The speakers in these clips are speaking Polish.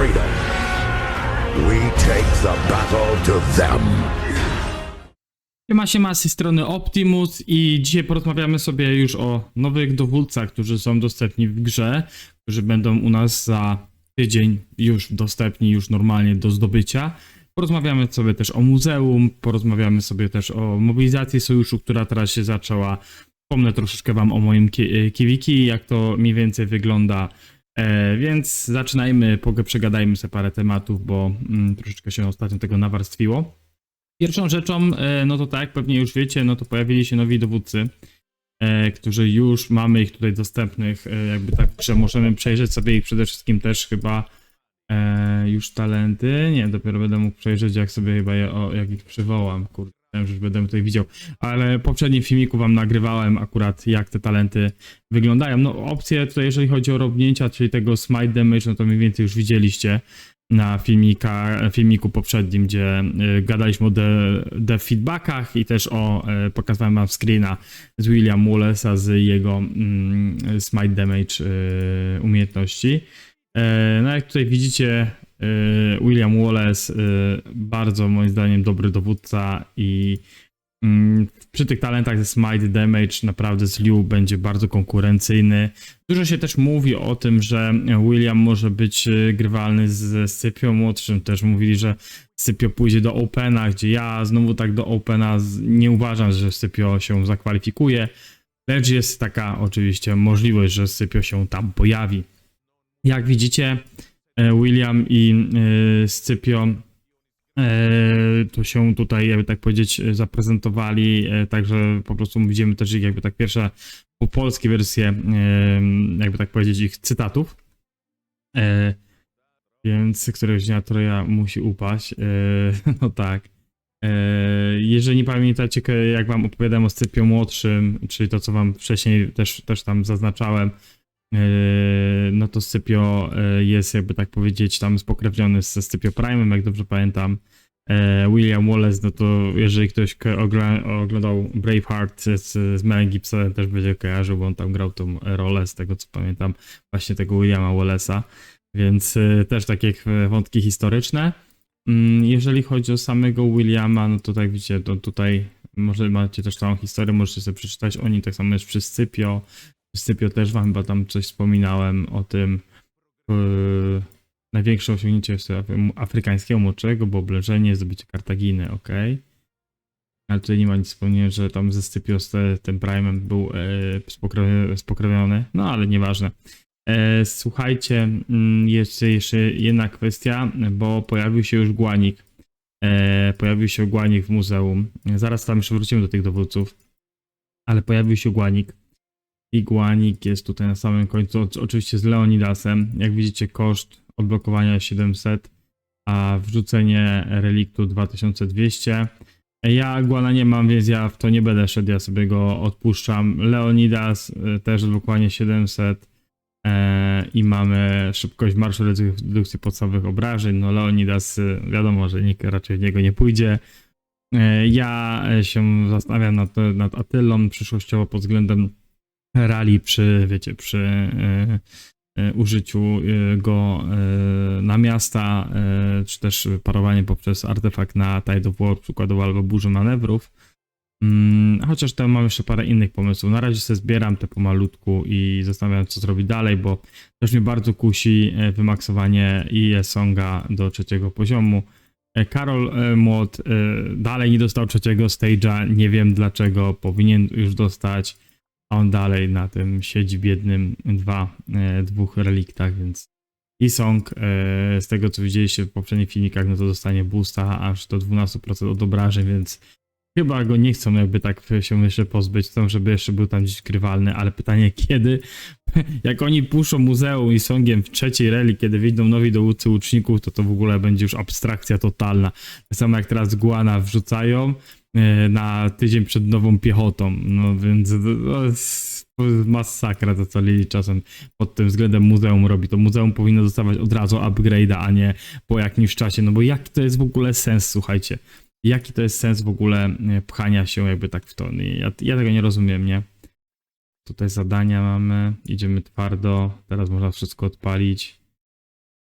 freedom. We take the battle to them. Siema, siema, z tej strony Optimus i dzisiaj porozmawiamy sobie już o nowych dowódcach, którzy są dostępni w grze, którzy będą u nas za tydzień już dostępni, już normalnie do zdobycia. Porozmawiamy sobie też o muzeum, porozmawiamy sobie też o mobilizacji sojuszu, która teraz się zaczęła. Wspomnę troszeczkę wam o moim ki- kiwiki, jak to mniej więcej wygląda. E, więc zaczynajmy, przegadajmy sobie parę tematów, bo mm, troszeczkę się ostatnio tego nawarstwiło. Pierwszą rzeczą, e, no to tak pewnie już wiecie, no to pojawili się nowi dowódcy, e, którzy już mamy ich tutaj dostępnych, jakby tak, że możemy przejrzeć sobie ich przede wszystkim też chyba już talenty. Nie, dopiero będę mógł przejrzeć, jak sobie chyba je, o, jak ich przywołam, kurde, myślałem, że już będę tutaj widział. Ale w poprzednim filmiku wam nagrywałem akurat, jak te talenty wyglądają. No opcje tutaj, jeżeli chodzi o robnięcia, czyli tego smite damage, no to mniej więcej już widzieliście na filmika, filmiku poprzednim, gdzie y, gadaliśmy o de, de feedbackach i też o, y, pokazywałem wam screena z William Wallace'a z jego mm, smite damage y, umiejętności. E, no jak tutaj widzicie, y, William Wallace, y, bardzo moim zdaniem dobry dowódca i mm, przy tych talentach ze Smite Damage naprawdę z Liu będzie bardzo konkurencyjny. Dużo się też mówi o tym, że William może być y, grywalny z Scipio młodszym. Też mówili, że Scipio pójdzie do Opena, gdzie ja znowu tak do Opena nie uważam, że Scipio się zakwalifikuje. Lecz jest taka oczywiście możliwość, że Scipio się tam pojawi. Jak widzicie, William i e, Scipio e, to się tutaj, jakby tak powiedzieć, e, zaprezentowali, e, także po prostu widzimy też ich jakby tak pierwsze po polskie wersje, e, jakby tak powiedzieć, ich cytatów. E, Więc któregoś dnia Troja musi upaść. E, No tak. E, Jeżeli nie pamiętacie, jak wam opowiadałem o Scypio Młodszym, czyli to, co wam wcześniej też, też tam zaznaczałem, e, no to Scypio e, jest, jakby tak powiedzieć, tam spokrewniony ze Scypio Prime'em, jak dobrze pamiętam. E, William Wallace, no to jeżeli ktoś oglądał Braveheart z, z Gibsonem, też będzie kojarzył, bo on tam grał tą rolę, z tego co pamiętam, właśnie tego Williama Wallace'a. Więc e, też takie e, wątki historyczne. Mm, Jeżeli chodzi o samego Williama, no to tak widzicie, to tutaj może macie też całą historię, możecie sobie przeczytać o nim, tak samo jest przy Scypio. Przy Scypio też wam chyba tam coś wspominałem o tym. Yy, największe osiągnięcie Afry- afrykańskiego młodszego, bo oblężenie, zdobycie Kartaginy, ok. Ale tutaj nie ma nic wspomnienia, że tam ze Scypio z te, tym Prime'em był e, spokre- spokrewniony, no ale nieważne. E, słuchajcie, mm, jeszcze, jeszcze jedna kwestia, bo pojawił się już Głanik. E, pojawił się Głanik w muzeum. Zaraz tam jeszcze wrócimy do tych dowódców. Ale pojawił się Głanik. I Głanik jest tutaj na samym końcu, oczywiście z Leonidasem. Jak widzicie, koszt odblokowania 700, a wrzucenie reliktu 2200. Ja Guana nie mam, więc ja w to nie będę szedł, ja sobie go odpuszczam. Leonidas e, też odblokowanie 700. E, i mamy szybkość marszu redukcji podstawowych obrażeń. No Leonidas, y, wiadomo, że nikt raczej w niego nie pójdzie. E, Ja e, się zastanawiam nad, nad Atylą przyszłościowo pod względem rali przy, wiecie, przy e, e, użyciu e, go na miasta, czy też parowanie poprzez artefakt na Tide of War przykładowo albo burzę manewrów. Mm, chociaż tam mam jeszcze parę innych pomysłów. Na razie sobie zbieram te pomalutku i zastanawiam co zrobić dalej, bo też mnie bardzo kusi wymaksowanie IE Songa do trzeciego poziomu. Karol Młot dalej nie dostał trzeciego stage'a, nie wiem dlaczego, powinien już dostać, a on dalej na tym siedzi biednym dwa, e, dwóch reliktach, więc i Song, e, z tego co widzieliście w poprzednich filmikach, no to dostanie boosta aż do 12% od obrażeń, więc Chyba go nie chcą jakby tak się jeszcze pozbyć, chcą, żeby jeszcze był tam gdzieś grywalny, ale pytanie kiedy, jak oni puszczą muzeum i songiem w trzeciej reli, kiedy wyjdą nowi dowódcy łuczników, to to w ogóle będzie już abstrakcja totalna. Tak samo jak teraz Guana wrzucają e, na tydzień przed nową piechotą, no więc to jest masakra to co Lili czasem pod tym względem muzeum robi. To muzeum powinno dostawać od razu upgrade'a, a nie po jakimś czasie, no bo jaki to jest w ogóle sens, słuchajcie jaki to jest sens w ogóle e, pchania się jakby tak w to. Ja, ja tego nie rozumiem, nie? Tutaj zadania mamy, idziemy twardo, teraz można wszystko odpalić.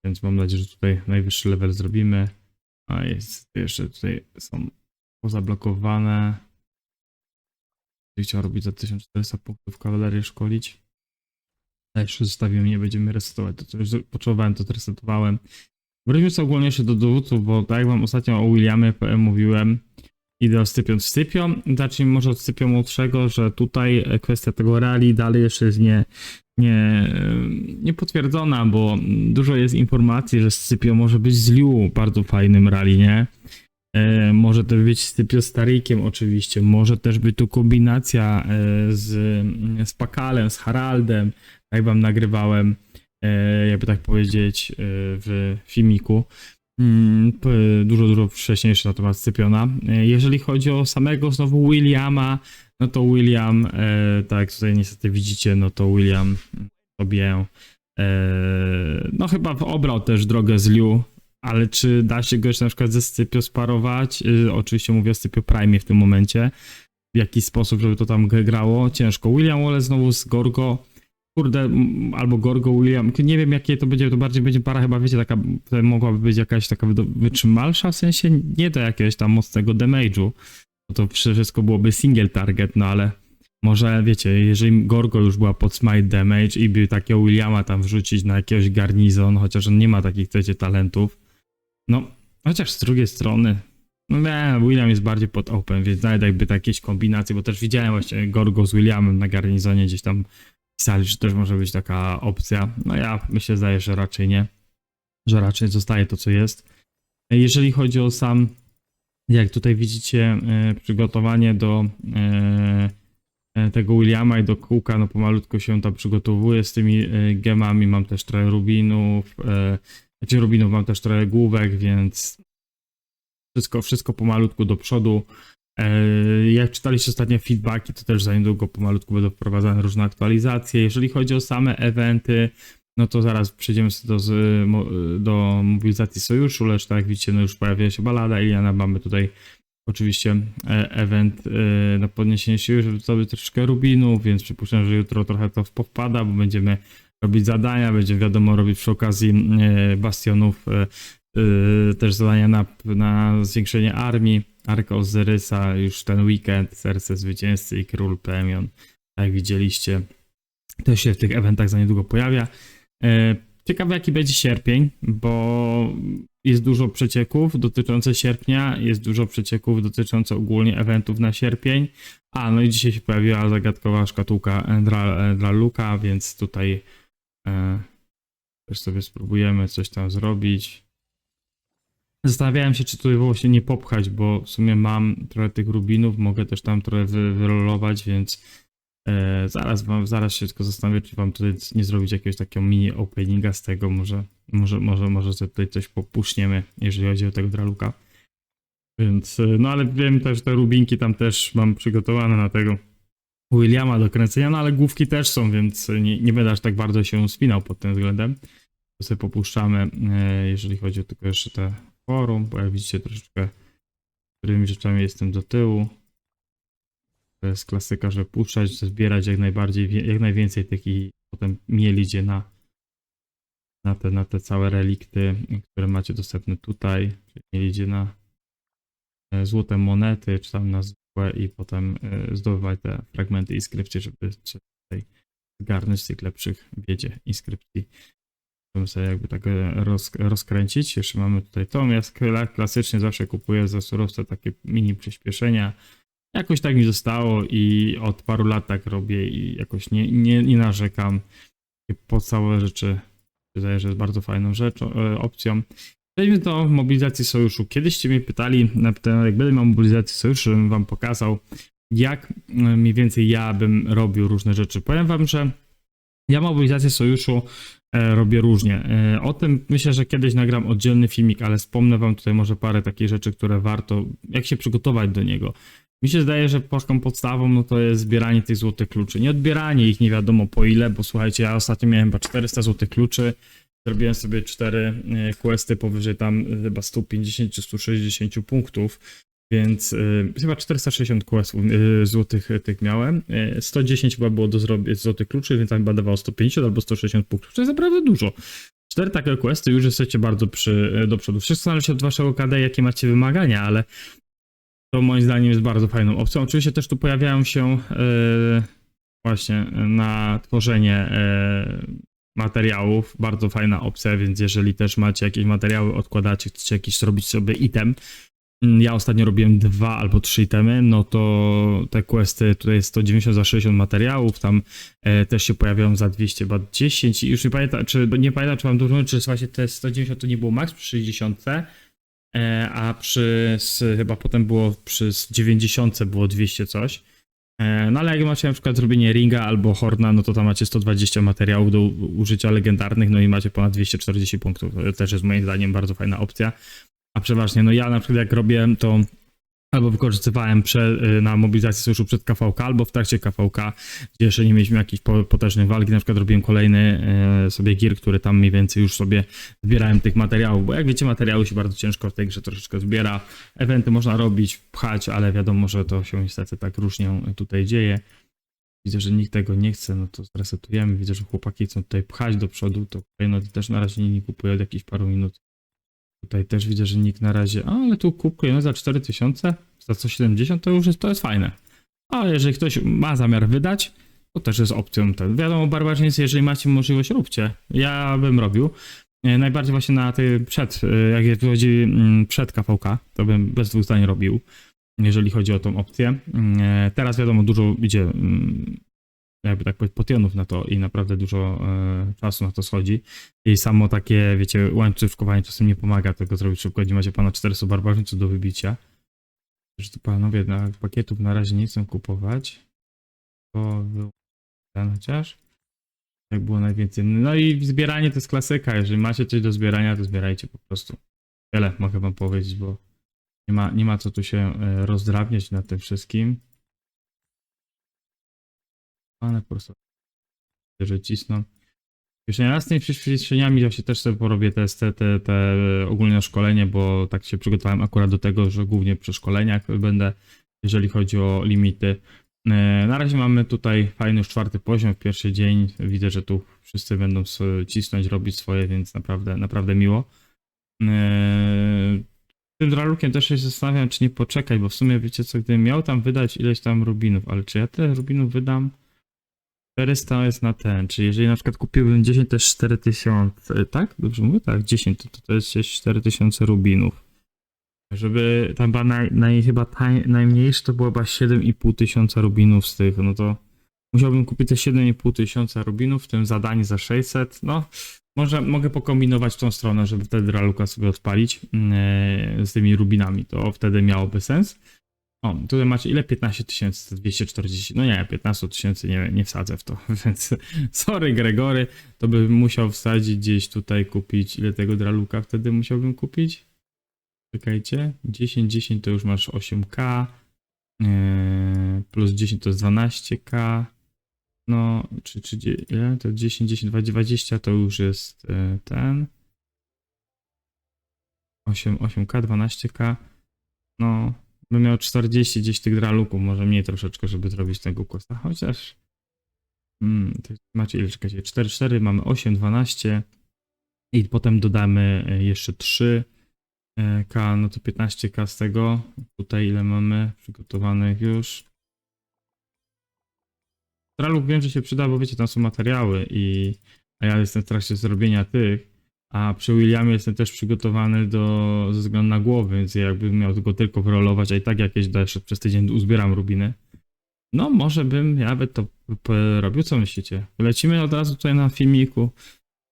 Więc mam nadzieję, że tutaj najwyższy level zrobimy. A jest jeszcze tutaj są pozablokowane. Chciał robić za 1400 punktów kawalerię szkolić. Jeszcze zostawimy, nie będziemy resetować. To co już potrzebowałem, to resetowałem. Wróćmy sobie ogólnie jeszcze do dowódców, bo tak jak wam ostatnio o Williamie mówiłem, idę o Stypion Stypion. Zacznijmy może od Stypion młodszego, że tutaj kwestia tego rally dalej jeszcze jest nie, nie, nie potwierdzona, bo dużo jest informacji, że Scypio może być z Liu bardzo fajnym rally, nie? E, może też być Scypio z Tarikiem oczywiście, może też być tu kombinacja e, z, z Pakalem, z Haraldem, tak jak wam nagrywałem, jakby tak powiedzieć, e, w filmiku. Mm, Dużo, dużo wcześniejszy na temat Scypiona. E, Jeżeli chodzi o samego znowu Williama, no to William, e, tak jak tutaj niestety widzicie, no to William sobie e, no chyba obrał też drogę z Liu, ale czy da się go jeszcze na przykład ze Scypio sparować? Oczywiście mówię o Scypio Prime w tym momencie. W jaki sposób, żeby to tam grało? Ciężko. William Wallace znowu z Gorgo. Kurde, albo Gorgo William. Nie wiem jakie to będzie, to bardziej będzie para chyba, wiecie, taka, mogłaby być jakaś taka wytrzymalsza, w sensie nie do jakiegoś tam mocnego damage'u. No to wszystko byłoby single target, no ale może wiecie, jeżeli Gorgo już była pod smite damage i by takiego Williama tam wrzucić na jakiegoś garnizon, chociaż on nie ma takich, wiecie, talentów. No, chociaż z drugiej strony, no nie, William jest bardziej pod open, więc nawet jakby to jakieś kombinacje, bo też widziałem właśnie Gorgo z Williamem na garnizonie gdzieś tam pisali, że też może być taka opcja. No ja myślę, zdaje, że raczej nie, że raczej zostaje to, co jest. Jeżeli chodzi o sam, jak tutaj widzicie, e, przygotowanie do e, e, tego Williama i do kółka, no pomalutko się tam przygotowuję z tymi gemami, mam też trochę rubinów, znaczy rubinów mam też trochę główek, więc wszystko, wszystko pomalutku do przodu. E, Jak czytaliście ostatnie feedbacki, to też za niedługo pomalutku będą wprowadzane różne aktualizacje. Jeżeli chodzi o same eventy, no to zaraz przejdziemy do, do mobilizacji sojuszu, lecz tak jak widzicie, no już pojawia się balada Iliana, mamy tutaj oczywiście e, event e, na podniesienie siły, żeby sobie troszeczkę rubinów, więc przypuszczam, że jutro trochę to powpada, bo będziemy robić zadania, będzie wiadomo robić przy okazji bastionów e, też zadania na, na zwiększenie armii, Arka Ozyrysa, już ten weekend, Serce Zwycięzcy i Król Plemion, jak widzieliście, to się w tych eventach za niedługo pojawia. E, Ciekawe jaki będzie sierpień, bo jest dużo przecieków dotyczących sierpnia, jest dużo przecieków dotyczących ogólnie eventów na sierpień. A, no i dzisiaj się pojawiła zagadkowa szkatułka dla, dla Luka, więc tutaj e, też sobie spróbujemy coś tam zrobić. Zastanawiałem się, czy tutaj właśnie nie popchać, bo w sumie mam trochę tych rubinów, mogę też tam trochę wy, wyrolować, więc e, zaraz wam, zaraz się tylko zastanowię, czy wam tutaj nie zrobić jakiegoś takiego mini openinga z tego, może, może, może, może sobie tutaj coś popuszniemy, jeżeli chodzi o tego draluka. Więc, e, no ale wiem też, że te rubinki tam też mam przygotowane na tego Williama do kręcenia, no ale główki też są, więc nie, nie będę aż tak bardzo się spinał pod tym względem. To sobie popuszczamy, e, jeżeli chodzi o tylko jeszcze te forum, bo jak widzicie troszeczkę którymi rzeczami jestem do tyłu. To jest klasyka, że puszczać, zbierać jak najbardziej, jak najwięcej tych i potem mieli idzie na, na, te, na te całe relikty, które macie dostępne tutaj. Czyli mieli idzie na e, złote monety, czy tam na zwykłe i potem e, zdobywać te fragmenty inskrypcji, żeby tutaj zgarnąć z tych lepszych wiedzie inskrypcji. Możemy sobie jakby tak e, roz, rozkręcić. Jeszcze mamy tutaj to. Ja klasycznie zawsze kupuję za surowce takie mini przyspieszenia. Jakoś tak mi zostało i od paru lat tak robię i jakoś nie, nie, nie narzekam. Takie podstawowe rzeczy wydaje, że jest bardzo fajną rzeczą, e, opcją. Przejdźmy do mobilizacji sojuszu. Kiedyście mnie pytali, na temat, jak będę miał mobilizację sojuszu, żebym wam pokazał, jak e, mniej więcej ja bym robił różne rzeczy. Powiem wam, że ja mobilizację sojuszu robię różnie. E, o tym myślę, że kiedyś nagram oddzielny filmik, ale wspomnę wam tutaj może parę takich rzeczy, które warto, jak się przygotować do niego. Mi się zdaje, że polską podstawą no to jest zbieranie tych złotych kluczy. Nie odbieranie ich nie wiadomo po ile, bo słuchajcie, ja ostatnio miałem chyba 400 złotych kluczy. Zrobiłem sobie cztery e, questy powyżej tam e, chyba 150 czy 160 punktów. Więc y, chyba 460 questów y, złotych y, tych miałem. Y, 110 chyba było do zrobienia złotych kluczy, więc tam chyba dawało 150 albo 160 punktów. To jest naprawdę dużo. Cztery takie questy już jesteście bardzo przy, do przodu. Wszystko zależy od waszego KD, jakie macie wymagania, ale to moim zdaniem jest bardzo fajną opcją. Oczywiście też tu pojawiają się e, właśnie na tworzenie e, materiałów. Bardzo fajna opcja, więc jeżeli też macie jakieś materiały, odkładacie, chcecie jakiś zrobić sobie item. Mm, Ja ostatnio robiłem dwa albo trzy itemy, no to te questy tutaj jest 190 za 60 materiałów, tam e, też się pojawiają za 200 chyba 10 i już nie pamiętam, czy nie pamiętam, czy mam dużo, czy właśnie te 190 to nie było max przy 60, e, a przy s, chyba potem było przy s 90 było 200 coś. E, No ale jak macie na przykład zrobienie ringa albo horna, no to tam macie 120 materiałów do użycia legendarnych, no i macie ponad 240 punktów. To też jest moim zdaniem bardzo fajna opcja. A przeważnie, no ja na przykład jak robię to albo wykorzystywałem prze, y, na mobilizację sojuszu przed KVK, albo w trakcie KVK, gdzie jeszcze nie mieliśmy jakiejś po- potężnej walki, na przykład robiłem kolejny y, sobie gier, który tam mniej więcej już sobie zbierałem tych materiałów, bo jak wiecie, materiały się bardzo ciężko w tej grze troszeczkę zbiera. Eventy można robić, pchać, ale wiadomo, że to się niestety tak różnie tutaj dzieje. Widzę, że nikt tego nie chce, no to zresetujemy. Widzę, że chłopaki chcą tutaj pchać do przodu, to no też na razie nie kupuje od jakichś paru minut. Tutaj też widzę, że nikt na razie, a, ale tu kupujemy za 4000, za 170 to już jest, to jest fajne. A jeżeli ktoś ma zamiar wydać, to też jest opcją. Ten. Wiadomo, barbarzyńcy, jeżeli macie możliwość, róbcie. Ja bym robił. E, Najbardziej właśnie na tej przed, e, jak wychodzi mm, przed KVK, to bym bez dwóch zdań robił, jeżeli chodzi o tą opcję. Mm, e, Teraz wiadomo, dużo idzie mm, jakby tak powiedzieć, potionów na to i naprawdę dużo e, czasu na to schodzi. I samo takie, wiecie, łańcuszkowanie czasem nie pomaga tego zrobić szybko, gdzie macie ponad 400 barbarzyńców do wybicia. Że tu panowie na pakietów na razie nie chcą kupować. To ten chociaż. Jak było najwięcej. No i zbieranie to jest klasyka. Jeżeli macie coś do zbierania, to zbierajcie po prostu. Tyle mogę wam powiedzieć, bo nie ma, nie ma co tu się e, rozdrabniać nad tym wszystkim. Po prostu że cisną. Ja z tymi przyspieszeniami właśnie też sobie porobię te, te, te, te ogólne szkolenie, bo tak się przygotowałem akurat do tego, że głównie przy szkoleniach będę, jeżeli chodzi o limity. E, Na razie mamy tutaj fajny już czwarty poziom w pierwszy dzień. Widzę, że tu wszyscy będą cisnąć, robić swoje, więc naprawdę, naprawdę miło. E, Tym dralukiem też się zastanawiam, czy nie poczekać, bo w sumie wiecie co, gdybym miał tam wydać ileś tam rubinów, ale czy ja tyle rubinów wydam? 400 jest na ten, czyli jeżeli na przykład kupiłbym 10 też 4000, tak? Dobrze mówię? Tak, 10 to, to jest gdzieś 4000 rubinów. Żeby tam była naj, naj, chyba tań, najmniejszy to było chyba 7,5 tysiąca rubinów z tych, no to musiałbym kupić te 7,5 tysiąca rubinów, w tym zadanie za 600, no może mogę pokombinować w tą stronę, żeby wtedy Raluka sobie odpalić yy, z tymi rubinami, to wtedy miałoby sens. O, tutaj macie ile? 15 tysięcy, 240. No nie, 15 tysięcy nie, nie wsadzę w to, więc sorry Gregory, to bym musiał wsadzić gdzieś tutaj kupić. Ile tego draluka wtedy musiałbym kupić? Czekajcie, 10, 10 to już masz 8k, yy, plus 10 to jest 12k, no, czy, czy ile? To 10, 10, 20 to już jest yy, ten. 8, 8k, 12k, no, bym miał 40 gdzieś tych draluków, może mniej troszeczkę, żeby zrobić tego questa, chociaż mm, jest- macie ile, czekajcie, 4, 4, mamy 8, 12 i potem dodamy e, jeszcze 3 e, k, no to 15k z tego, tutaj ile mamy przygotowanych już. Draluk wiem, że się przyda, bo wiecie, tam są materiały i a ja jestem w trakcie zrobienia tych, a przy Williamie jestem też przygotowany do, ze względu na głowę, więc ja jakbym miał go tylko wyrolować, a i tak jakieś dalsze przez tydzień uzbieram rubiny. No, może bym nawet to robił, co myślicie? Lecimy od razu tutaj na filmiku.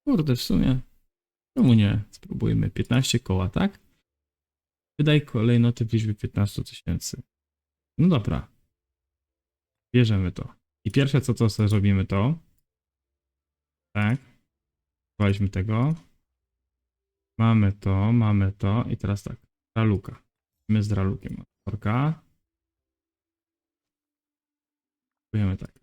Kurde, w sumie. Czemu nie? Spróbujmy. 15 koła, tak? Wydaj kolejnoty w liczbie 15 tysięcy. No dobra. Bierzemy to. I pierwsze co to sobie zrobimy to. Tak. Weźmy tego. Mamy to, mamy to i teraz tak. Draluka. My z dralukiem. Orka. Kupujemy tak.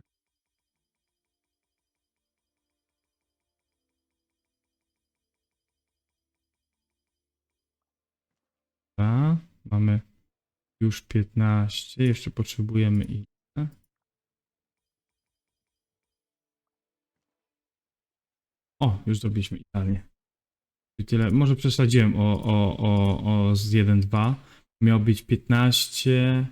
Dobra, mamy już 15, jeszcze potrzebujemy ile? O, już zrobiliśmy idealnie. I Tyle. Może przesadziłem o, o, o, o z 1-2. Miał być 15,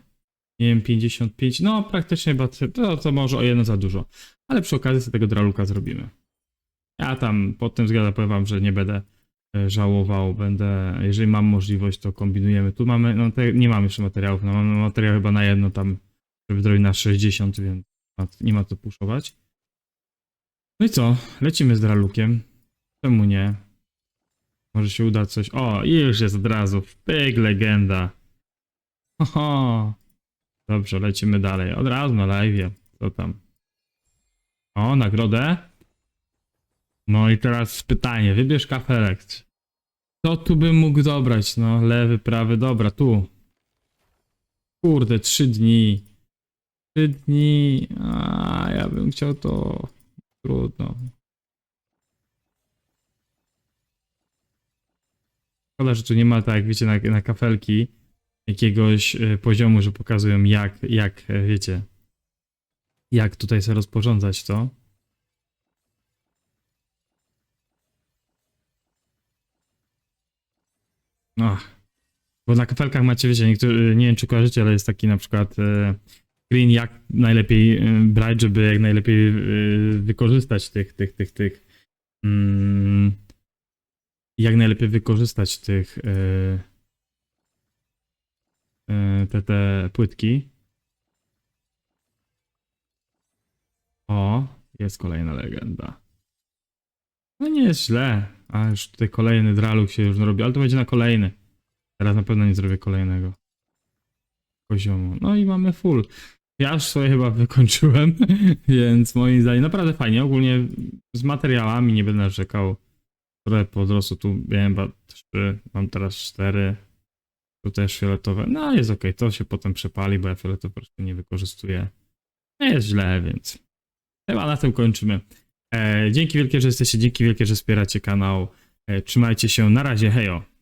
nie wiem, 55. No, praktycznie to, to, może o jedno za dużo. Ale przy okazji sobie tego draluka zrobimy. Ja tam pod tym względem powiem wam, że nie będę e, żałował, będę, jeżeli mam możliwość, to kombinujemy. Tu mamy, no te, nie mam jeszcze materiałów, no mamy materiał chyba na jedno tam, żeby zrobić na 60, więc nie ma co puszować. No i co? Lecimy z dralukiem. Czemu nie? Może się uda coś. O, już jest od razu. Pyk, legenda. Oho. Dobrze, lecimy dalej. Od razu na live. Co tam? O, nagrodę. No i teraz pytanie. Wybierz kafelek. Co tu bym mógł dobrać? No, lewy, prawy, dobra, tu. Kurde, trzy dni. Trzy dni. A, ja bym chciał to. Trudno. Szkoda, że tu nie ma tak, jak wiecie, na, na kafelki jakiegoś e, poziomu, że pokazują jak, jak, e, wiecie, jak tutaj sobie rozporządzać to. Ach. Bo na kafelkach macie, wiecie, niektórzy, nie wiem czy kojarzycie, ale jest taki na przykład e, screen, jak najlepiej e, brać, żeby jak najlepiej e, wykorzystać tych, tych, tych, tych mm, jak najlepiej wykorzystać tych e, e, te, te płytki. O, jest kolejna legenda. No nie jest źle. A już tutaj kolejny draluk się już robi, ale to będzie na kolejny. Teraz na pewno nie zrobię kolejnego poziomu. No i mamy full. Ja już swoje chyba wykończyłem, więc moim zdaniem naprawdę fajnie. Ogólnie z materiałami nie będę narzekał. Trochę po prostu tu miałem chyba trzy, mam teraz cztery. Tu też fioletowe. No jest okej, to się potem przepali, bo ja fioletowe po prostu nie wykorzystuję. Nie jest źle, więc chyba na tym kończymy. E, dzięki wielkie, że jesteście, dzięki wielkie, że wspieracie kanał. E, trzymajcie się, na razie, hejo.